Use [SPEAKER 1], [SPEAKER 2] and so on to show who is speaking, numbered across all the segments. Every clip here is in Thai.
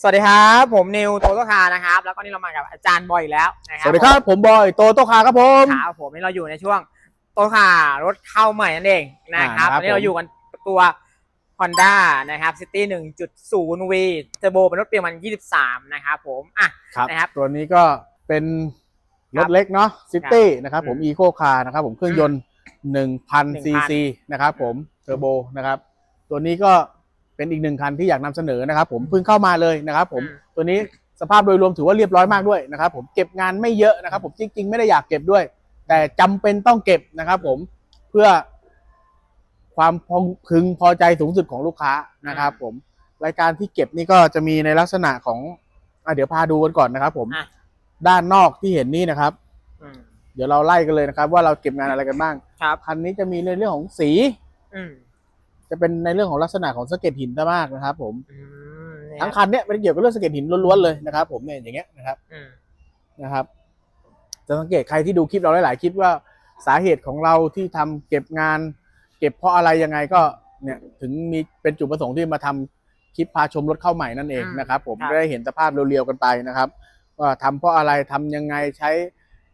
[SPEAKER 1] สวัสดีครับ ผมนิวโตโตคานะครับ แล้วก็นี่เรามากับอาจารย์บอยอีกแล้วนะค
[SPEAKER 2] ส
[SPEAKER 1] รับ
[SPEAKER 2] วัสดีครับ ผมบอยโตโตคาครับผม
[SPEAKER 1] ครับผมนี่เราอยู่ในช่วงโตโตคารถเข้าใหม่นั่นเองนะครับ
[SPEAKER 2] อ่าครับ
[SPEAKER 1] วันนี้เราอยู่กันตัว Honda นะครับ City 1.0 V เทอร์โบเป็นรถปีมัน 23 นะครับผมอะ
[SPEAKER 2] ครับ
[SPEAKER 1] นะครับ
[SPEAKER 2] ตัวนี้ก็เป็นรถเล็กเนาะซิตี้นะครับผม
[SPEAKER 1] อืม
[SPEAKER 2] อีโคคาร์นะครับผมเครื่องยนต์1,000ซีซีนะครับผมเทอร์โบนะครับ ตัวนี้ก็ เป็นอีกหนึ่งคันที่อยากนำเสนอนะครับ ผมเพิ่งเข้ามาเลยนะครับผม
[SPEAKER 1] อืม
[SPEAKER 2] ตัวนี้สภาพโดยรวมถือว่าเรียบร้อยมากด้วยนะครับ ผมเก็บงานไม่เยอะนะครับ ผมจริงๆไม่ได้อยากเก็บด้วย แต่จำเป็นต้องเก็บนะครับ ผมเพื่อความพองพึงพอใจสูงสุดของลูกค้านะครับ ผมรายการที่เก็บนี่ก็จะมีในลักษณะของอะเดี๋ยวพาดูกันก่อนนะครับ ผม
[SPEAKER 1] อะ
[SPEAKER 2] ด้านนอกที่เห็นนี่นะครับ
[SPEAKER 1] อืม
[SPEAKER 2] เดี๋ยวเราไล่กันเลยนะครับ ว่าเราเก็บงานอะไรกันบ้าง
[SPEAKER 1] ครับ
[SPEAKER 2] คันนี้จะมีในเรื่องของสี
[SPEAKER 1] อืม
[SPEAKER 2] จะเป็นในเรื่องของลักษณะของสะเก็ดหินซะมากนะครับ ผม
[SPEAKER 1] อืมเนี่ย
[SPEAKER 2] ทั้งคันเนี้ยเป็นเกี่ยวกับเรื่องสะเก็ดหินล้วนๆเลยนะครับผมเนี่ยอย่างเงี้ยนะครับ
[SPEAKER 1] อืม
[SPEAKER 2] นะครับ จะสังเกตใครที่ดูคลิปเราหลายๆคลิปว่าสาเหตุของเราที่ทำเก็บงาน เก็บเพราะอะไรยังไงก็เนี่ยถึงมีเป็นจุดประสงค์ที่มาทำคลิปพาชมรถเข้าใหม่นั่นเองนะครับ ผมได้เห็นสภาพเรียวๆกันไปนะครับว่าทำเพราะอะไรทำยังไงใช้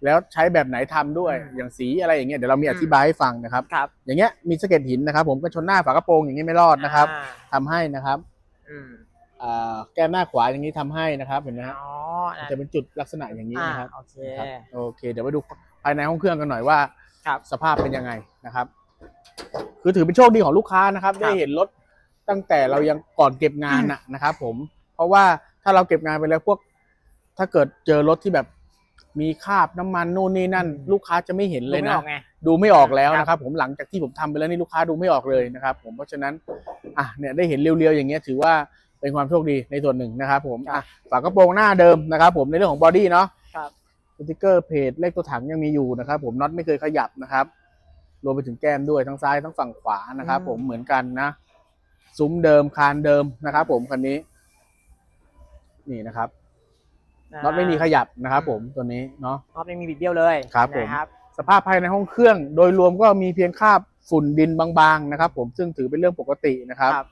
[SPEAKER 2] แล้วใช้แบบไหนทำด้วยอย่างสีอะไรอย่างเงี้ยเดี๋ยวเรามีอธิบายให้ฟังนะครับ
[SPEAKER 1] ครับ
[SPEAKER 2] อย่างเงี้ยมีสะเก็ดหินนะครับ ผมก็ชนหน้าฝากระโปรงอย่างนี้ไม่รอดนะครับ
[SPEAKER 1] อ่า
[SPEAKER 2] ทำให้นะครับ
[SPEAKER 1] อืม
[SPEAKER 2] อ่าแก้มหน้าขวาอย่างนี้ทำให้นะครับเห็นไหมฮะ
[SPEAKER 1] อ๋อ
[SPEAKER 2] มันจะเป็นจุดลักษณะอย่างนี้
[SPEAKER 1] อ่า
[SPEAKER 2] นะครับ
[SPEAKER 1] โอเค
[SPEAKER 2] ครับโอเค เดี๋ยวไปดูภายในห้องเครื่องกันหน่อยว่า
[SPEAKER 1] ครับ
[SPEAKER 2] สภาพเป็นยังไงนะครับ คือถือเป็นโชคดีของลูกค้านะครับ
[SPEAKER 1] ครับ
[SPEAKER 2] ได้เห็นรถตั้งแต่เรายังก่อนเก็บงานน่ะนะครับ ผม เพราะว่าถ้าเราเก็บงานไปแล้วพวก ถ้าเกิดเจอรถที่แบบ มีคราบน้ำมันนู่นนี่นั่น
[SPEAKER 1] อืม
[SPEAKER 2] ลูกค้าจะไม่เห็นเลย
[SPEAKER 1] ดูไม่
[SPEAKER 2] นะ
[SPEAKER 1] ออกไง
[SPEAKER 2] ดูไม่ออกแล้ว
[SPEAKER 1] ครับ
[SPEAKER 2] นะครับ ผมหลังจากที่ผมทำไปแล้วนี่ลูกค้าดูไม่ออกเลยนะครับ ผมเพราะฉะนั้นอะเนี่ยได้เห็นเรียวๆอย่างเงี้ยถือว่าเป็นความโชคดีในส่วนหนึ่งนะครับผมอะฝากระโปรงหน้าเดิมนะครับผมในเรื่องของบอดี้เนาะ
[SPEAKER 1] ครับ
[SPEAKER 2] สติกเกอร์เพจเลขตัวถังยังมีอยู่นะครับ ผมน็อตไม่เคยขยับนะครับรวมไปถึงแก้มด้วยทั้งซ้ายทั้งฝั่งขวานะครับ
[SPEAKER 1] อืม
[SPEAKER 2] ผมเหมือนกันนะ ซุ้มเดิมคานเดิมนะครับ ผมคันนี้ นี่นะครับ น็อตไม่มีขยับนะครับผมตัวนี้เนาะ
[SPEAKER 1] น็อตไม่มีบิดเบี้ยวเลย
[SPEAKER 2] ครับผม
[SPEAKER 1] นะครับ
[SPEAKER 2] สภาพภายในห้องเครื่อง โดยรวมก็มีเพียงคราบฝุ่นดินบางๆนะครับผมซึ่งถือเป็นเรื่องปกตินะครับ
[SPEAKER 1] ครับ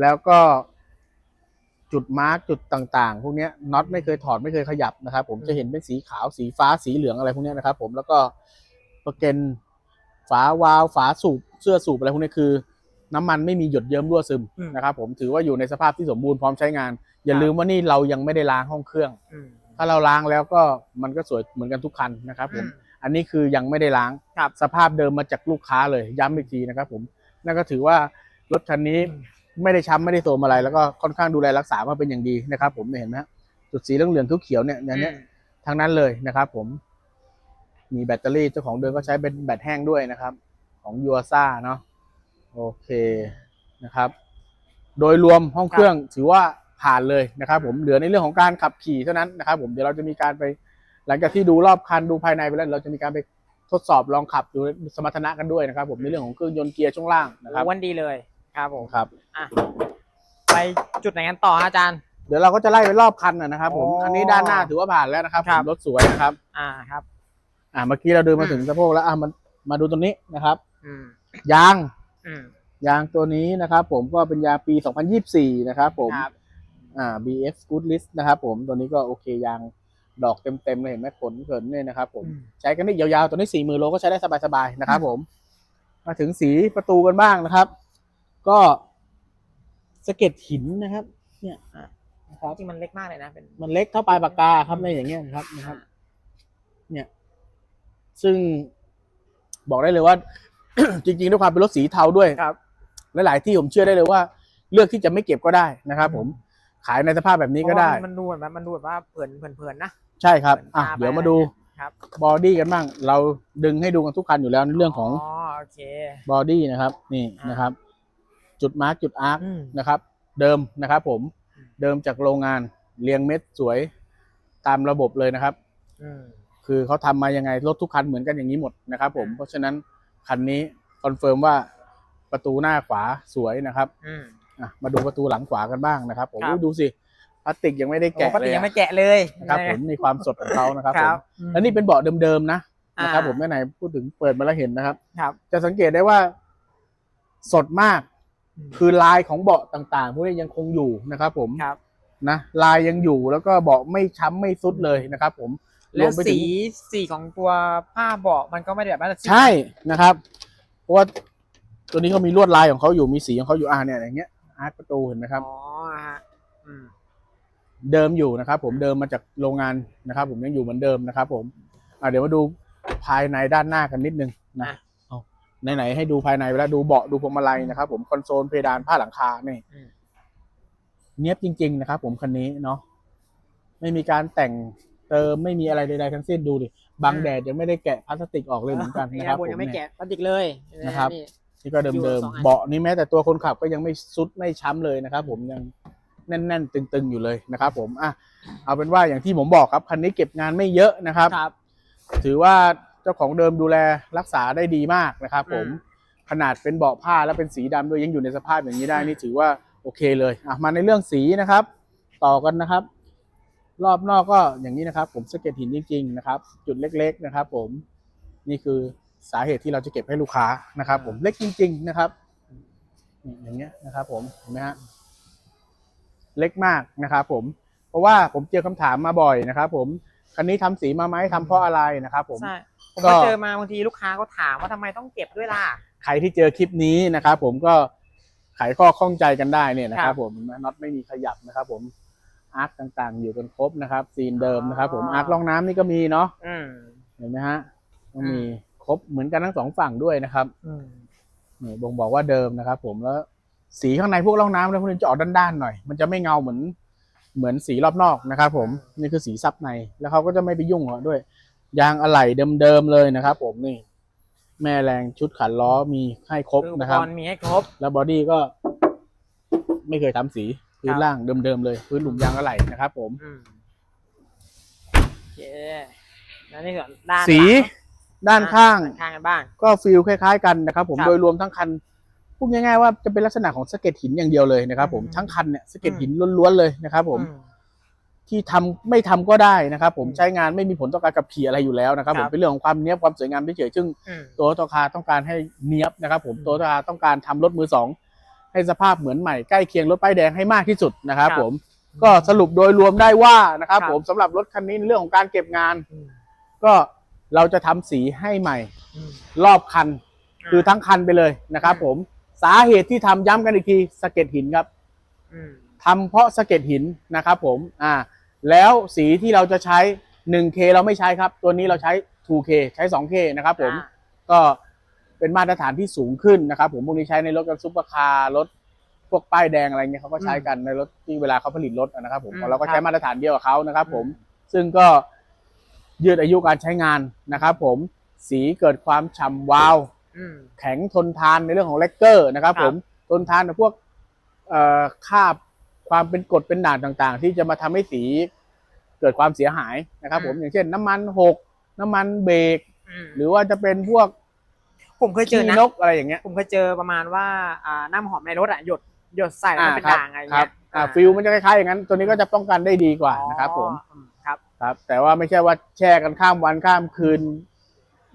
[SPEAKER 2] แล้วก็จุดมาร์กจุดต่างๆ พวกเนี้ยน็อตไม่เคยถอดไม่เคยขยับนะครับผม
[SPEAKER 1] อืม
[SPEAKER 2] จะเห็นเป็นสีขาวสีฟ้าสีเหลืองอะไรพวกเนี้ยนะครับ ผมแล้วก็ประเกนฝาวาล์วฝาสูบเสื้อสูบอะไรพวกเนี้ยคือ น้ำมันไม่มีหยดเยิ้มรั่วซึม
[SPEAKER 1] อืม
[SPEAKER 2] นะครับ ผมถือว่าอยู่ในสภาพที่สมบูรณ์พร้อมใช้งาน อย่า
[SPEAKER 1] ครับ
[SPEAKER 2] ลืมว่านี่เรายังไม่ได้ล้างห้องเครื่อง
[SPEAKER 1] อืม
[SPEAKER 2] ถ้าเราล้างแล้วก็มันก็สวยเหมือนกันทุกคันนะครับผมอันนี้คือยังไม่ได้ล้าง
[SPEAKER 1] ครับ
[SPEAKER 2] สภาพเดิมมาจากลูกค้าเลยย้ำอีกทีนะครับผมนั่นก็ถือว่ารถคันนี้
[SPEAKER 1] อืม
[SPEAKER 2] ไม่ได้ช้ำไม่ได้โทรมอะไร แล้วก็ค่อนข้างดูแลรักษามาเป็นอย่างดีนะครับ ผมเนี่ยเห็นไหมฮะจุดสีเหลืองๆเขียวๆเนี่ยอย่างเนี้ยทั้งนั้นเลยนะครับ ผม มีแบตเตอรี่เจ้าของเดิมก็ใช้เป็นแบตแห้งด้วยนะครับ ของยูอาซ่าเนาะโอเคนะครับ โดยรวมห้องเครื่องถือว่า ผ่านเลยนะครับผมเหลือในเรื่องของการขับขี่เท่านั้นนะครับผมเดี๋ยวเราจะมีการไปหลังจากที่ดูรอบคันดูภายในไปแล้วเราจะมีการไปทดสอบลองขับดูสมรรถนะกันด้วยนะครับ ผมในเรื่องของเครื่องยนต์เกียร์ช่วงล่างนะครับ
[SPEAKER 1] วันดีเลยครับผม
[SPEAKER 2] ครับ
[SPEAKER 1] อะไปจุดไหนกันต่อฮะอาจารย์
[SPEAKER 2] เดี๋ยวเราก็จะไล่ไปรอบคันนะนะครับ ผม
[SPEAKER 1] โอ้
[SPEAKER 2] คันนี้ด้านหน้าถือว่าผ่านแล้วนะครับ
[SPEAKER 1] ครับ
[SPEAKER 2] ผมรถสวยนะครับ
[SPEAKER 1] อ่าครับ
[SPEAKER 2] อ่าเมื่อกี้เราเดินมา
[SPEAKER 1] อืม
[SPEAKER 2] ถึงสะโพกแล้วอะมันมาดูตรงนี้นะครับ
[SPEAKER 1] อืม
[SPEAKER 2] ยาง
[SPEAKER 1] อืม
[SPEAKER 2] ยางตัวนี้นะครับ ผมก็เป็นยางปี 2024 นะครับ ผม
[SPEAKER 1] ครับ
[SPEAKER 2] อ่า BF Good List นะครับผมตัวนี้ก็โอเคยางดอกเต็มๆเลยเห็นไหมขนเขินเนี่ยนะครับผม
[SPEAKER 1] อืม
[SPEAKER 2] ใช้กันได้ยาวๆตัวนี้สี่มือโลก็ใช้ได้สบายๆนะครับผม มาถึงสีประตูกันบ้างนะครับ ก็สะเก็ดหินนะครับ เนี่ย
[SPEAKER 1] อะ
[SPEAKER 2] นะครับ
[SPEAKER 1] จริงมันเล็กมากเลยนะเป็น
[SPEAKER 2] มันเล็กเท่าปลายปากกาครับในอย่างเงี้ยนะครับนะครับ เนี่ย ซึ่งบอกได้เลยว่า จริงๆด้วยความเป็นรถสีเทาด้วย
[SPEAKER 1] ครับ
[SPEAKER 2] หลายๆที่ผมเชื่อได้เลยว่า เลือกที่จะไม่เก็บก็ได้นะครับ ผม ขายในสภาพแบบนี้ก็ได้
[SPEAKER 1] เพราะว่ามันดูแบบมันดูแบบว่าเผินเผินเผินนะ
[SPEAKER 2] ใช่ครับ
[SPEAKER 1] เผิน
[SPEAKER 2] อะ
[SPEAKER 1] ตไป
[SPEAKER 2] เดี๋ยวมาดู
[SPEAKER 1] ครับ
[SPEAKER 2] บอดี้กันบ้าง เราดึงให้ดูกันทุกคันอยู่แล้วในเรื่องของ
[SPEAKER 1] อ๋อโอเค
[SPEAKER 2] บอดี้นะครับ นี่
[SPEAKER 1] อ่าน
[SPEAKER 2] นะครับ จุดมาร์กจุดอาร์ค
[SPEAKER 1] อืม
[SPEAKER 2] นะครับ เดิมนะครับผม
[SPEAKER 1] อืม
[SPEAKER 2] เดิมจากโรงงานเรียงเม็ดสวยตามระบบเลยนะครับ
[SPEAKER 1] อืม
[SPEAKER 2] คือเขาทำมายังไงรถทุกคันเหมือนกันอย่างนี้หมดนะครับ ผมเพราะฉะนั้นคันนี้คอนเฟิร์มว่าประตูหน้าขวาสวยนะครับ
[SPEAKER 1] อืม
[SPEAKER 2] อะมาดูประตูหลังขวากันบ้างนะครับผม
[SPEAKER 1] ครับ
[SPEAKER 2] อุ๊ยดูสิพลาสติกยังไม่ได้
[SPEAKER 1] โอ้
[SPEAKER 2] แกะ
[SPEAKER 1] ปก
[SPEAKER 2] เล
[SPEAKER 1] ติ
[SPEAKER 2] ย
[SPEAKER 1] ยัง
[SPEAKER 2] อะ
[SPEAKER 1] ไม่แกะเลย
[SPEAKER 2] นะครับผมมีความสดของเขานะครับ
[SPEAKER 1] ค
[SPEAKER 2] ผม
[SPEAKER 1] รับ
[SPEAKER 2] และนี่เป็นเบาะเดิมๆนะ
[SPEAKER 1] อ่า
[SPEAKER 2] นะครับผมไหนๆพูดถึงเปิดมาแล้วเห็นนะครับ
[SPEAKER 1] ครับ
[SPEAKER 2] จะสังเกตได้ว่าสดมาก
[SPEAKER 1] อืม
[SPEAKER 2] คือลายของเบาะต่างๆพวกนี้ยังคงอยู่นะครับผม
[SPEAKER 1] ครับ
[SPEAKER 2] นะลายยังอยู่แล้วก็เบาะไม่ช้ำไม่ซุดเลยนะครับ ผมร
[SPEAKER 1] แล้ว
[SPEAKER 2] มไปถึ
[SPEAKER 1] สี
[SPEAKER 2] ง
[SPEAKER 1] สีของตัวผ้าเบาะมันก็ไม่ได้แบบมาตรฐาน
[SPEAKER 2] ใช่นะครับ เพราะว่าตัวนี้เขามีลวดลายของเขาอยู่มีสีของเขาอยู่อ่าเนี่ยอย่างเงี้ย อาร์ตประตูเห็นไหมครับ
[SPEAKER 1] อ๋อฮะอืม
[SPEAKER 2] เดิมอยู่นะครับ ผมเดิมมาจากโรงงานนะครับ ผมยังอยู่เหมือนเดิมนะครับ ผมอ่าเดี๋ยวมาดูภายในด้านหน้ากันนิดนึงนะเอาไหนๆให้ดูภายในไปแล้วดูเบาะดูพวงมาลัยนะครับ ผมคอนโซลเพดานผ้าหลังคานี่
[SPEAKER 1] อืม
[SPEAKER 2] เนี้ยบจริง ๆ นะครับผมคันนี้เนาะไม่มีการแต่งเติมไม่มีอะไรใดๆทั้งสิ้นดูดิบังแดดยังไม่ได้แกะพลาสติกออกเลยเหมือนกัน
[SPEAKER 1] นี่
[SPEAKER 2] นะครับ
[SPEAKER 1] บน
[SPEAKER 2] ผม
[SPEAKER 1] ยังไม่
[SPEAKER 2] เนี่ย
[SPEAKER 1] แกะพลาสติกเลย
[SPEAKER 2] นะครับ
[SPEAKER 1] นี่
[SPEAKER 2] นี่ก็เดิม
[SPEAKER 1] อยู่
[SPEAKER 2] เดิม
[SPEAKER 1] สองอัน
[SPEAKER 2] เบาะนี่แม้แต่ตัวคนขับก็ยังไม่ซุดไม่ช้ำเลยนะครับ ผมยังแน่น ๆ ตึงๆอยู่เลยนะครับ ผมอะเอาเป็นว่าอย่างที่ผมบอกครับคันนี้เก็บงานไม่เยอะนะครับ
[SPEAKER 1] ครับ
[SPEAKER 2] ถือว่าเจ้าของเดิมดูแลรักษาได้ดีมากนะครับ ผม
[SPEAKER 1] อืม
[SPEAKER 2] ขนาดเป็นเบาะผ้าแล้วเป็นสีดำด้วยยังอยู่ในสภาพอย่างนี้ได้นี่ถือว่าโอเคเลยอะมาในเรื่องสีนะครับ ต่อกันนะครับ รอบนอกก็อย่างนี้นะครับ ผมสะเก็ตหินจริง ๆ นะครับ จุดเล็ก ๆ นะครับ ผมนี่คือ สาเหตุที่เราจะเก็บให้ลูกค้านะครับ ผมเล็กจริง ๆ นะครับนี่อย่างเงี้ยนะครับ ผมเห็นไหมฮะเล็กมากนะครับ ผม เพราะว่าผมเจอคำถามมาบ่อยนะครับผมคันนี้ทำสีมาไหมทำเพราะอะไรนะครับ ผม
[SPEAKER 1] ใช่ผม
[SPEAKER 2] ก็
[SPEAKER 1] ก็เจอมาบางทีลูกค้าก็ถามว่าทำไมต้องเก็บด้วยล่ะ
[SPEAKER 2] ใครที่เจอคลิปนี้นะครับ ผมก็ไขข้อข้องใจกันได้เนี่ยนะค
[SPEAKER 1] ครั
[SPEAKER 2] รับ
[SPEAKER 1] บ
[SPEAKER 2] ผมน็อตไม่มีขยับนะครับ ผมอาร์คต่างๆ อยู่กันครบนะครับ ซีนเดิมนะครับ ผม
[SPEAKER 1] อ๋อ
[SPEAKER 2] อาร์คล่องน้ำนี่ก็มีเนาะ
[SPEAKER 1] อืม
[SPEAKER 2] เห็นไหมฮะก็มี
[SPEAKER 1] อืม
[SPEAKER 2] ครบเหมือนกันทั้งสองฝั่งด้วยนะครับ
[SPEAKER 1] อืม
[SPEAKER 2] นี่บ่งบอกว่าเดิมนะครับ ผมแล้ว สีข้างในพวกร่องน้ำแล้วพวกนี้จะออกด้านๆหน่อย มันจะไม่เงาเหมือนเหมือนสีรอบนอกนะครับผมนี่คือสีซับในแล้วเขาก็จะไม่ไปยุ่งกับด้วย ยางอะไหล่เดิมๆเลยนะครับ ผมนี่ แม่แรงชุดขันล้อมีให้ครบ
[SPEAKER 1] คืออุป
[SPEAKER 2] นะ
[SPEAKER 1] ก
[SPEAKER 2] ครับ
[SPEAKER 1] รณ์มีให้ครบ
[SPEAKER 2] แล้วบอดี้ก็ ไม่เคยทำสีพื้
[SPEAKER 1] คนรับ
[SPEAKER 2] ล่างเดิมๆเลย พื้นหลุมยางอะไหล่นะครับ ผม
[SPEAKER 1] อืมโอเคแล้วนี่ส่วนด้าน
[SPEAKER 2] สี
[SPEAKER 1] หลัง
[SPEAKER 2] ด้านข้าง
[SPEAKER 1] ด้านข้างกันบ้าง
[SPEAKER 2] ก็ฟิลคล้ายๆกันนะครับ ผม
[SPEAKER 1] ครับ
[SPEAKER 2] โดยรวมทั้งคันพูดง่ายๆว่าจะเป็นลักษณะของสะเก็ตหินอย่างเดียวเลยนะครับผม
[SPEAKER 1] อืม
[SPEAKER 2] ทั้งคันเนี่ยสะเก็ตหินล้วนๆเลยนะครับผม
[SPEAKER 1] อื
[SPEAKER 2] ที่ทำไม่ทำก็ได้นะครับ ผม
[SPEAKER 1] อืม
[SPEAKER 2] ใช้งานไม่มีผลต่อการขับขี่อะไรอยู่แล้วนะครับผ
[SPEAKER 1] ค
[SPEAKER 2] ม
[SPEAKER 1] รับ
[SPEAKER 2] เป็นเรื่องของความเนี้ยบความสวยงามเฉยๆซึ่ง
[SPEAKER 1] อืม
[SPEAKER 2] ตัวตคาต้องการให้เนี้ยบนะครับ ผม
[SPEAKER 1] อืม
[SPEAKER 2] ตัวตคาต้องการทำรถมือสองให้สภาพเหมือนใหม่ใกล้เคียงรถป้ายแดงให้มากที่สุดนะครับ
[SPEAKER 1] ครับ
[SPEAKER 2] ผมก็สรุปโดยรวมได้ว่านะครับ
[SPEAKER 1] ครับ
[SPEAKER 2] ผมสำหรับรถคันนี้ในเรื่องของการเก็บงาน
[SPEAKER 1] อืม
[SPEAKER 2] ก็ เราจะทำสีให้ใหม่
[SPEAKER 1] อืม
[SPEAKER 2] รอบคัน คือทั้งคันไปเลยนะครับ
[SPEAKER 1] อืม
[SPEAKER 2] ผมสาเหตุที่ทำย้ำกันอีกทีสะเก็ดหินครับ
[SPEAKER 1] อืม
[SPEAKER 2] ทำเพราะสะเก็ดหินนะครับผมอ่าแล้วสีที่เราจะใช้ 1K เราไม่ใช้ครับ ตัวนี้เราใช้ 2K ใช้ 2K นะครับผม
[SPEAKER 1] อ่า
[SPEAKER 2] ก็เป็นมาตรฐานที่สูงขึ้นนะครับผมพวกนี้ใช้ในรถกันซุปเปอร์คาร์รถพวกป้ายแดงอะไรเงี้ยเขาก็ใช้กันในรถที่เวลาเขาผลิตรถนะครับผม
[SPEAKER 1] อืม
[SPEAKER 2] เราก็ใช้
[SPEAKER 1] ครับ
[SPEAKER 2] มาตรฐานเดียวกับเขานะครับผม
[SPEAKER 1] อืม
[SPEAKER 2] ซึ่งก็ ยืดอายุการใช้งานนะครับผมสีเกิดความฉ่ำวาว
[SPEAKER 1] อืม
[SPEAKER 2] แข็งทนทานในเรื่องของเลกเกอร์นะครับ
[SPEAKER 1] ครับ
[SPEAKER 2] ผมทนทานกับพวกเอ่อคราบความเป็นกรดเป็นด่านต่างๆ ที่จะมาทำให้สีเกิดความเสียหายนะครับ ผมอย่างเช่น น้ำมันหกน้ำมันเบรก
[SPEAKER 1] อืม
[SPEAKER 2] หรือว่าจะเป็นพวก
[SPEAKER 1] ผมเคยเจอ
[SPEAKER 2] ขี้
[SPEAKER 1] นะ
[SPEAKER 2] นกอะไรอย่างเงี้ย
[SPEAKER 1] ผมเคยเจอประมาณว่าอ่าน้ำหอมในรถอะหยดหยดใส่แล้วมันเป็น
[SPEAKER 2] ครับ
[SPEAKER 1] ด่างอะไร
[SPEAKER 2] ครั
[SPEAKER 1] เงี้
[SPEAKER 2] บ
[SPEAKER 1] ย
[SPEAKER 2] อ่าฟิลมันจะคล้ายๆอย่างนั้น ตัวนี้ก็จะป้องกันได้ดีกว่านะครับ ผม
[SPEAKER 1] อ๋ออื ครับ
[SPEAKER 2] ครับ แต่ว่าไม่ใช่ว่าแช่กันข้ามวันข้ามคืน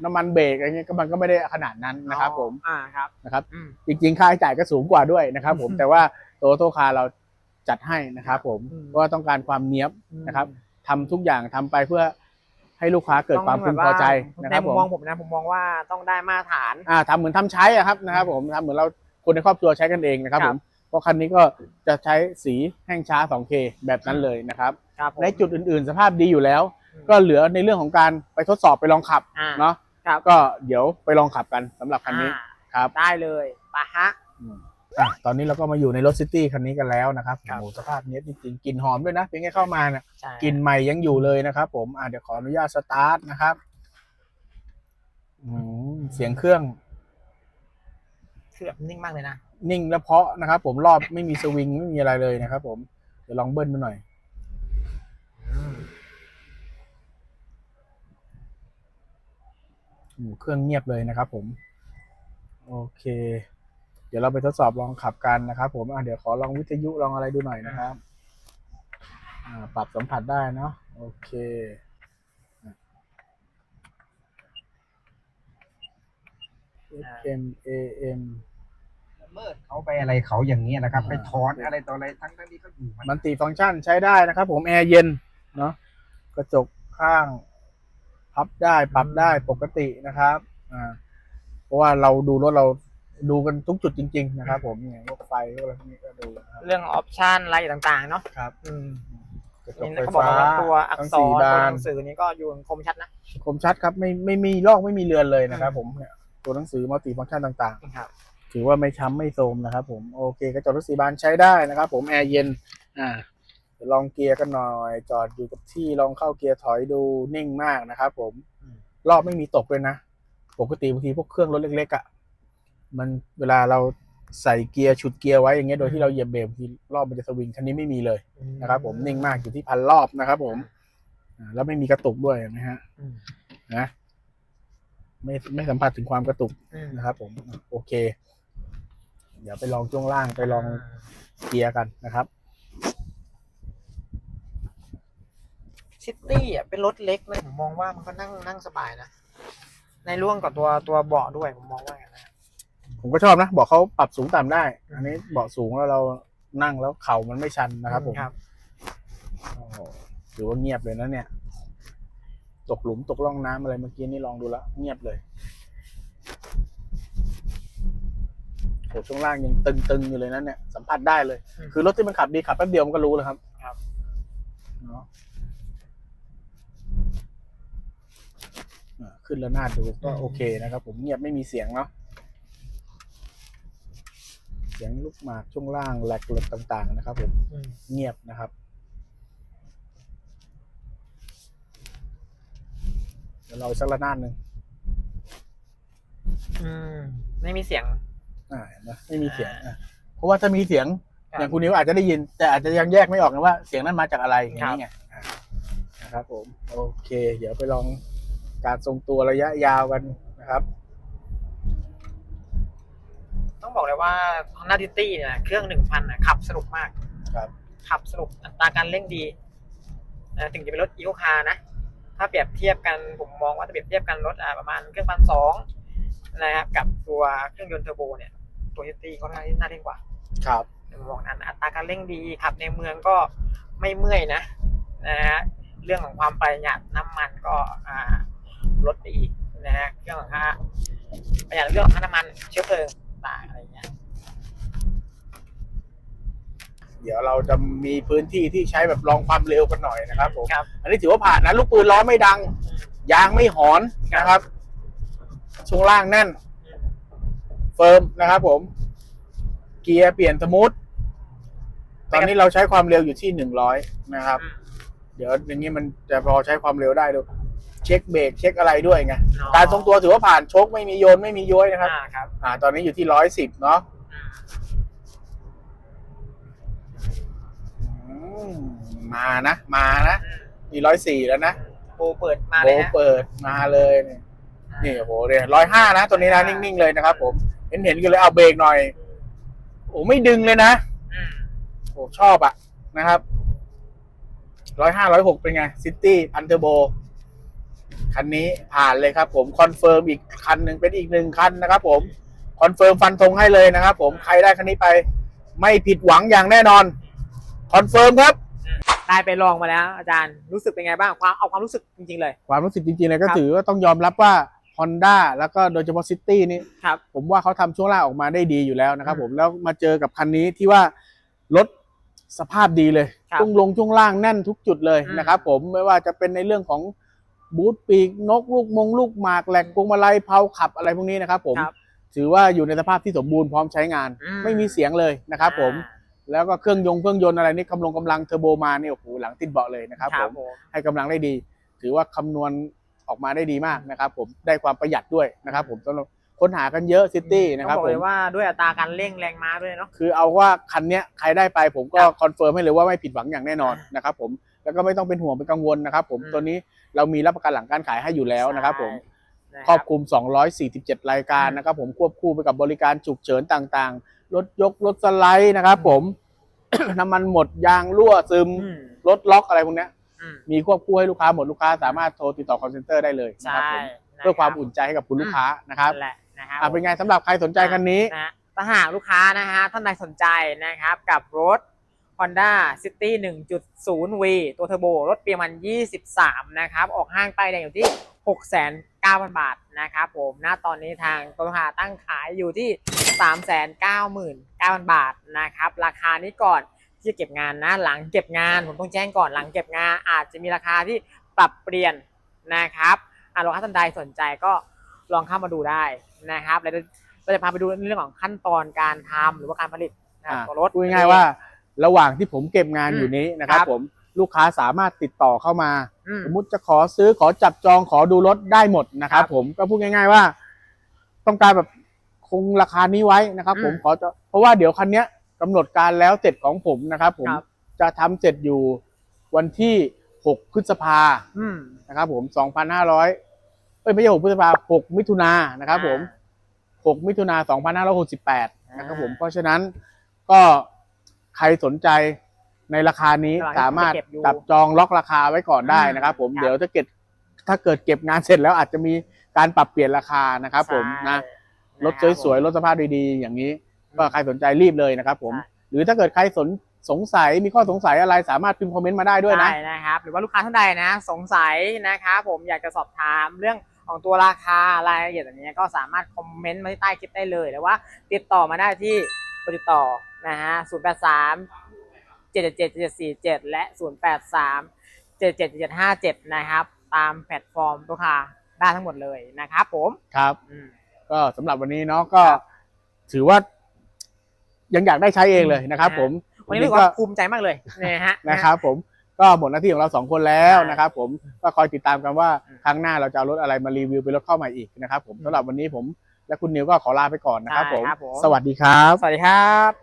[SPEAKER 2] น้ำมันเบรกอะไรเงี้ยก็มันก็ไม่ได้ขนาดนั้นนะครับ ผม
[SPEAKER 1] อ่าครับ
[SPEAKER 2] นะครับ
[SPEAKER 1] อืม
[SPEAKER 2] จริงๆค่าใช้จ่ายก็สูงกว่าด้วยนะครับ ผม
[SPEAKER 1] อืม
[SPEAKER 2] แต่ว่าโตโต้คาร์เราจัดให้นะครับ ผม
[SPEAKER 1] อืม
[SPEAKER 2] เพราะว่าต้องการความเนี้ยบ นะครับ ทำทุกอย่างทำไปเพื่อให้ลูกค้าเกิดความพึงพอใจนะค
[SPEAKER 1] ใน
[SPEAKER 2] รับ
[SPEAKER 1] มุ
[SPEAKER 2] ผมม
[SPEAKER 1] มองผมนะผมมองว่าต้องได้มาตรฐาน
[SPEAKER 2] อ่าทำเหมือนทำใช้อะครับนะครับ ผมทำเหมือนเราคนในครอบครัวใช้กันเองนะครับ
[SPEAKER 1] ค
[SPEAKER 2] ผ
[SPEAKER 1] รับ
[SPEAKER 2] มเพราะคันนี้ก็จะใช้สีแห้งช้า 2K แบบนั้นเลยนะครับ
[SPEAKER 1] ครับผม
[SPEAKER 2] ในจุดอื่นๆ สภาพดีอยู่แล้ว
[SPEAKER 1] อืม
[SPEAKER 2] ก็เหลือในเรื่องของการไปทดสอบไปลองขับ
[SPEAKER 1] อ่า
[SPEAKER 2] เนาะ
[SPEAKER 1] ครับ
[SPEAKER 2] ก็เดี๋ยวไปลองขับกันสำหรับคันนี้
[SPEAKER 1] อ่า
[SPEAKER 2] ครับ
[SPEAKER 1] ได้เลยปะฮะ
[SPEAKER 2] อืมอะตอนนี้เราก็มาอยู่ในรถซิตี้คันนี้กันแล้วนะครับ
[SPEAKER 1] ครับ
[SPEAKER 2] โอ้โหสภาพเนี้ยจริงๆกลิ่นหอมด้วยนะเพียงแค่เข้ามาเนี่ย
[SPEAKER 1] ใช่
[SPEAKER 2] กลิ่นใหม่ยังอยู่เลยนะครับผมอะเดี๋ยวขออนุญาตสตาร์ทนะครับอืมเสียงเครื่อง
[SPEAKER 1] คือแบบนิ่งมากเลยนะ
[SPEAKER 2] นิ่งและเพราะนะครับผมรอบไม่มีสวิงไม่มีอะไรเลยนะครับผมเดี๋ยวลองเบิ้ลดูหน่อย อืม เครื่องเงียบเลยนะครับผม โอเค เดี๋ยวเราไปทดสอบลองขับกันนะครับ ผมอะเดี๋ยวขอลองวิทยุลองอะไรดูหน่อยนะครับอ่าปรับสัมผัสได้เนาะโอเคอะ FM AM
[SPEAKER 3] เมิดเขาไปอะไรเขาอย่างนี้ยนะครับ
[SPEAKER 2] อ่า
[SPEAKER 3] ไปถอนอะไรต่ออะไรทั้งทั้งที่เขาอยู่มัน
[SPEAKER 2] มันติฟังก์ชันใช้ได้นะครับ ผมแอร์เย็นเนาะกระจกข้าง พับได้ปรับได้ปกตินะครับอ่าเพราะว่าเราดูรถเราดูกันทุกจุดจริง ๆ นะครับ ผมเนี่ยพวกไฟพวกอะไรพวกนี้ก็ดูนะครับ
[SPEAKER 1] เรื่องออปชันอะไรต่างๆเนาะ
[SPEAKER 2] ครับ
[SPEAKER 1] อืม
[SPEAKER 2] กระจก
[SPEAKER 1] นี่
[SPEAKER 2] ไฟ
[SPEAKER 1] เขาบอก
[SPEAKER 2] ฟ้า
[SPEAKER 1] ว่าตัวอัก
[SPEAKER 2] ทั้ง
[SPEAKER 1] ษ
[SPEAKER 2] สี่
[SPEAKER 1] รตัว
[SPEAKER 2] บาน
[SPEAKER 1] หนังสือนี้ก็อยู่คมชัดนะ
[SPEAKER 2] คมชัดครับไม่ไม่มีลอกไม่มีเลือนเลยนะครับ
[SPEAKER 1] อืม
[SPEAKER 2] ผมเนี่ยตัวหนังสือมัลติฟังก์ชันต่าง
[SPEAKER 1] ครับ
[SPEAKER 2] ๆถือว่าไม่ช้ำไม่โทรมนะครับผม โอเคกระจกรถสีบานใช้ได้นะครับผม แอร์เย็น อ่าเดี๋ยว ลองเกียร์กันหน่อย จอดอยู่กับที่ลองเข้าเกียร์ถอยดูนิ่งมากนะครับผม
[SPEAKER 1] อืม
[SPEAKER 2] รอบไม่มีตกเลยนะ ปกติบางทีพวกเครื่องรถเล็กๆอะ่ะมันเวลาเราใส่เกียร์ฉุดเกียร์ไว้อย่างเงี้ยโดยที่เราเหยียบเบรกบางทีรอบมันจะสวิงคันนี้ไม่มีเลยนะครับ ผมนิ่งมากอยู่ที่พันรอบนะครับ ผมอ่าแล้วไม่มีกระตุกด้วยนะฮะ
[SPEAKER 1] อืม
[SPEAKER 2] นะไม่ไม่สัมผัสถึงความกระตุก
[SPEAKER 1] อืม
[SPEAKER 2] นะครับ ผมโอเค เดี๋ยวไปลองช่วงล่างไปลองเกียร์กันนะครับ
[SPEAKER 1] ซิตี้อะเป็นรถเล็กเลยผมมองว่ามันก็นั่งนั่งสบายนะ ในร่วงกับตัวตัวเบาะด้วยผมมองว่าอย่างนั้นนะ
[SPEAKER 2] ผมก็ชอบนะบอกเขาปรับสูงต่ำได้ อันนี้เบาะสูงแล้วเรานั่งแล้วเข่ามันไม่ชันนะครับผม
[SPEAKER 1] ครับ
[SPEAKER 2] โอ้โหถือว่าเงียบเลยนะเนี่ย ตกหลุมตกร่องน้ำอะไรเมื่อกี้นี่ลองดูแล้วเงียบเลยโหช่วงล่างยังตึงๆอยู่เลยนะเนี่ยสัมผัสได้เลย
[SPEAKER 1] อืม
[SPEAKER 2] คือรถที่มันขับดีขับแป๊บเดียวมันก็รู้แล้วครับ
[SPEAKER 1] ครับ
[SPEAKER 2] เนาะอ่า ขึ้นแล้วหน้าดูก็โอเคนะครับ ผมเงียบไม่มีเสียงเนาะเสียงลูกหมากช่วงล่างแหลกเหล็กต่างๆนะครับผม
[SPEAKER 1] อืม
[SPEAKER 2] เงียบนะครับเดี๋ยวเราอีกสักระนาดหนึ่ง
[SPEAKER 1] อืมไม่มีเสียง
[SPEAKER 2] อ่าเห็นไหมไม่มีเสียง
[SPEAKER 1] อ่า
[SPEAKER 2] อะเพราะว่าถ้ามีเสียง
[SPEAKER 1] ครับ
[SPEAKER 2] อย่างคุณนิวอาจจะได้ยิน แต่อาจจะยังแยกไม่ออกนะว่า เสียงนั้นมาจากอะไรอย่าง
[SPEAKER 1] ครับ
[SPEAKER 2] นี้ไงอ่านะครับผม โอเค เดี๋ยวไปลอง การทรงตัวระยะยาวกันนะครับ
[SPEAKER 1] ต้องบอกเลยว่า Honda City เนี่ยเครื่องหนึ่งพันอะขับสนุกมาก
[SPEAKER 2] ครับ
[SPEAKER 1] ขับสนุกอัตราการเร่งดีนะถึงจะเป็นรถอีโคคาร์นะ ถ้าเปรียบเทียบกันผมมองว่าถ้าเปรียบเทียบกันรถอะประมาณเครื่องพันสองนะครับกับตัวเครื่องยนต์เทอร์โบเนี่ย ตัวซิตี้ก็น่าน่าเร่งกว่า
[SPEAKER 2] ครับ
[SPEAKER 1] ผมบอกนั้นอัตราการเร่งดีขับในเมืองก็ไม่เมื่อยนะนะฮะเรื่องของความประหยัดน้ำมันก็อ่า ลดไปอีกนะฮะเรื่องของค่าประหยัดเรื่องของค่าน้ำมันเชื้อเพลิงต่างอะไรอย่างเงี้ย
[SPEAKER 2] เดี๋ยวเราจะมีพื้นที่ที่ใช้แบบลองความเร็วกันหน่อยนะครับผม
[SPEAKER 1] ครับ
[SPEAKER 2] อันนี้ถือว่าผ่านนะลูกปืนล้อไม่ดัง ยางไม่หอนนะครับ ช่วงล่างแน่น เฟิร์มนะครับผม เกียร์เปลี่ยนสมูทตอนนี้เราใช้ความเร็วอยู่ที่หนึ่งร้อยนะครับ
[SPEAKER 1] อืม
[SPEAKER 2] เดี๋ยวอย่างนี้มันจะพอใช้ความเร็วได้ดู เช็คเบรกเช็คอะไรด้วยไง
[SPEAKER 1] อ๋อ
[SPEAKER 2] การทรงตัวถือว่าผ่านโชคไม่มีโยนไม่มีย้อยนะครับ
[SPEAKER 1] อ่าครับ
[SPEAKER 2] อ่า ตอนนี้อยู่ที่ร้อยสิบเนาะ
[SPEAKER 1] อืม
[SPEAKER 2] อืมมานะมานะมีร้อยสี่แล้วนะ
[SPEAKER 1] โบเปิดมา
[SPEAKER 2] โบ
[SPEAKER 1] เลยฮะ
[SPEAKER 2] เปิดมาเลยเนี่ยนี่โอ้โหเนี่ยร้อยห้านะตัวนี้นะนิ่งๆเลยนะครับผมเห็นเห็นกันเลยเอาเบรกหน่อยโอ้ไม่ดึงเลยนะ
[SPEAKER 1] อืม
[SPEAKER 2] โอ้ชอบอะนะครับร้อยห้าร้อยหกเป็นไงซิตี้พันเทอร์โบ คันนี้ผ่านเลยครับผมคอนเฟิร์มอีกคันหนึ่งเป็นอีกหนึ่งคันนะครับผมคอนเฟิร์มฟันธงให้เลยนะครับผมใครได้คันนี้ไป ไม่ผิดหวังอย่างแน่นอนคอนเฟิร์มครับ
[SPEAKER 1] ได้ไปลองมาแล้ว อาจารย์รู้สึกเป็นไงบ้างความเอาความรู้สึกจริงๆเลย
[SPEAKER 2] ความรู้สึกจริงๆเลยก็
[SPEAKER 1] ครับ
[SPEAKER 2] ถือว่าต้องยอมรับว่า Honda แล้วก็โดยเฉพาะซิตี้นี่
[SPEAKER 1] ครับ
[SPEAKER 2] ผมว่าเขาทำช่วงล่างออกมาได้ดีอยู่แล้วนะครับ
[SPEAKER 1] อืม
[SPEAKER 2] ผมแล้วมาเจอกับคันนี้ที่ว่ารถสภาพดีเลย
[SPEAKER 1] ครับ
[SPEAKER 2] ช่วงลงช่วงล่างแน่นทุกจุดเลย
[SPEAKER 1] อืม
[SPEAKER 2] นะครับผมไม่ว่าจะเป็นในเรื่องของ บูทปีกนกลูกมงลูกหมากแหลกพวงมาลัยเพาขับอะไรพวกนี้นะครับผม
[SPEAKER 1] ครับ
[SPEAKER 2] ถือว่าอยู่ในสภาพที่สมบูรณ์พร้อมใช้งาน
[SPEAKER 1] อืม
[SPEAKER 2] ไม่มีเสียงเลยนะครับผม
[SPEAKER 1] อ่า
[SPEAKER 2] แล้วก็เครื่องยงเครื่องยนต์อะไรนี่กำลังกำลังเทอร์โบมาเนี่ยโอ้โหหลังติดเบาะเลยนะครับ
[SPEAKER 1] ค
[SPEAKER 2] ผ
[SPEAKER 1] รับ
[SPEAKER 2] ม
[SPEAKER 1] ผม
[SPEAKER 2] ให้กำลังได้ดี ถือว่าคำนวณออกมาได้ดีมากนะครับผมได้ความประหยัดด้วยนะครับผมสำหรับค้นหากันเยอะซิตี้นะครับ
[SPEAKER 1] ต้องบอ
[SPEAKER 2] ผ
[SPEAKER 1] กเล
[SPEAKER 2] ม
[SPEAKER 1] ยว่าด้วยอัตราการเร่งแรงม้าด้วยเนาะ
[SPEAKER 2] คือเอาว่าคันเนี้ยใครได้ไปผมก็
[SPEAKER 1] ครับ
[SPEAKER 2] คอนเฟิร์มให้เลยว่าไม่ผิดหวังอย่างแน่นอนนะครับผม แล้วก็ไม่ต้องเป็นห่วงเป็นกังวลนะครับผม
[SPEAKER 1] อืม
[SPEAKER 2] ตัวนี้เรามีรับประกันหลังการขายให้อยู่แล้วนะครับผม
[SPEAKER 1] ใช่นะ
[SPEAKER 2] ครอบคลุม 247 รายการ
[SPEAKER 1] อืม
[SPEAKER 2] นะครับผมควบคู่ไปกับบริการฉุกเฉินต่างๆ รถยกรถสไลด์นะครับผม น้ำมันหมดยางรั่วซึม
[SPEAKER 1] อืม
[SPEAKER 2] รถล็อกอะไรพวกเนี้ย
[SPEAKER 1] อืม
[SPEAKER 2] มีควบคู่ให้ลูกค้าหมดลูกค้าสามารถโทรติดต่อคอนเซ็นเตอร์ได้เลยนะ
[SPEAKER 1] ใช่
[SPEAKER 2] ครับผม
[SPEAKER 1] นะ
[SPEAKER 2] เพื่อความ
[SPEAKER 1] รับ
[SPEAKER 2] อุ่นใจให้กับคุณลูกค้านะครับ
[SPEAKER 1] นั่นแหละนะครับ
[SPEAKER 2] อะเป็นไงสำหรับใครสนใจคันนี้
[SPEAKER 1] นะฮะถ้าหากลูกค้านะฮะท่านใดสนใจนะครับกับรถ Honda City 1.0V ตัวเทอร์โบรถปีมัน 23 นะครับ ออกห้างป้ายแดงอยู่ที่ 6,900 บาทนะครับผมณตอนนี้ทางโตโยต้าตั้งขายอยู่ที่ 399,000 บาทนะครับ ราคานี้ก่อนที่จะเก็บงานนะ หลังเก็บงานผมต้องแจ้งก่อนหลังเก็บงานอาจจะมีราคาที่ปรับเปลี่ยนนะครับอะลูกค้าท่านใดสนใจก็ลองเข้ามาดูได้นะครับแล้วเราจะพาไปดูในเรื่องของขั้นตอนการทำหรือว่าการผลิตนะครับ
[SPEAKER 2] อ่า
[SPEAKER 1] ตัวรถ
[SPEAKER 2] พูดง่ายๆว่า ระหว่างที่ผมเก็บงาน
[SPEAKER 1] อืม
[SPEAKER 2] อยู่นี้นะครับ
[SPEAKER 1] ครับ
[SPEAKER 2] ผมลูกค้าสามารถติดต่อเข้ามา
[SPEAKER 1] อืม
[SPEAKER 2] สมมติจะขอซื้อขอจับจองขอดูรถได้หมดนะครับ
[SPEAKER 1] ครับ
[SPEAKER 2] ผมก็พูดง่าย ๆว่า ต้องการแบบคงราคานี้ไว้นะครับ ผม
[SPEAKER 1] อืม
[SPEAKER 2] ขอจะเพราะว่าเดี๋ยวคันเนี้ยกำหนดการแล้วเสร็จของผมนะครับ ผม
[SPEAKER 1] ครับ
[SPEAKER 2] จะทำเสร็จอยู่วันที่ 6 พฤษภา
[SPEAKER 1] อืม
[SPEAKER 2] นะครับ ผม 2,500เอ้ยไม่ใช่ 6 พฤษภา 6 มิถุนายนนะครับ ผม 6 มิถุนา 2568 นะครับ ผม เพราะฉะนั้นก็ ใครสนใจในราคานี้
[SPEAKER 1] กำลัง
[SPEAKER 2] สามารถ
[SPEAKER 1] จะเก็บอยู่
[SPEAKER 2] จับจองล็อกราคาไว้ก่อนได้นะครับผม
[SPEAKER 1] ครับ
[SPEAKER 2] เดี๋ยวถ้าเกิดถ้าเกิดเก็บงานเสร็จแล้วอาจจะมีการปรับเปลี่ยนราคานะครับผม
[SPEAKER 1] ใช่
[SPEAKER 2] นะรถ
[SPEAKER 1] นะครับ
[SPEAKER 2] สวยๆรถสภาพดีๆ อย่างนี้ ก็ใครสนใจรีบเลยนะครับผม
[SPEAKER 1] ใช่
[SPEAKER 2] หรือถ้าเกิดใครสนสงสัยมีข้อสงสัยอะไรสามารถพิมพ์คอมเมนต์มาได้ด้วยนะ
[SPEAKER 1] ใช่นะครับ หรือว่าลูกค้าท่านใดนะ สงสัยนะครับผมอยากจะสอบถามเรื่องของตัวราคารายละเอียดแบบนี้ก็สามารถคอมเมนต์มาที่ใต้คลิปได้เลยหรือว่าติดต่อมาได้ที่เบอร์ติดต่อ นะฮะ0 8 3 7 7 7 7 4 7และ0 8 3 7 7 7 5 7นะครับ ตามแพลตฟอร์มตัวค้าได้ทั้งหมดเลยนะครับผม
[SPEAKER 2] ครับ
[SPEAKER 1] อืม
[SPEAKER 2] ก็สำหรับวันนี้เนาะก็
[SPEAKER 1] ครับ
[SPEAKER 2] ถือว่า ยังอยากได้ใช้เองเลยนะครับ
[SPEAKER 1] นะฮะ
[SPEAKER 2] ผม
[SPEAKER 1] วันนี้รู้สึกว่าภูมิใจมากเลยนะฮะ
[SPEAKER 2] นะครับ ผมก็หมดหน้าที่ของเราสองคนแล้ว
[SPEAKER 1] ใช่
[SPEAKER 2] นะครับ ผมก็คอยติดตามกันว่า
[SPEAKER 1] อืม
[SPEAKER 2] ครั้งหน้าเราจะเอารถอะไรมารีวิวเป็นรถเข้าใหม่อีกนะครับ ผมสำหรับวันนี้ผมและคุณนิวก็ขอลาไปก่อนนะครับ ผม
[SPEAKER 1] ใช่ครับผม
[SPEAKER 2] สวัสดีครับ
[SPEAKER 1] สวัสดีครับ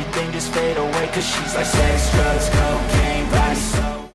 [SPEAKER 4] everything just fade away. Cause she's like sex, drugs, cocaine.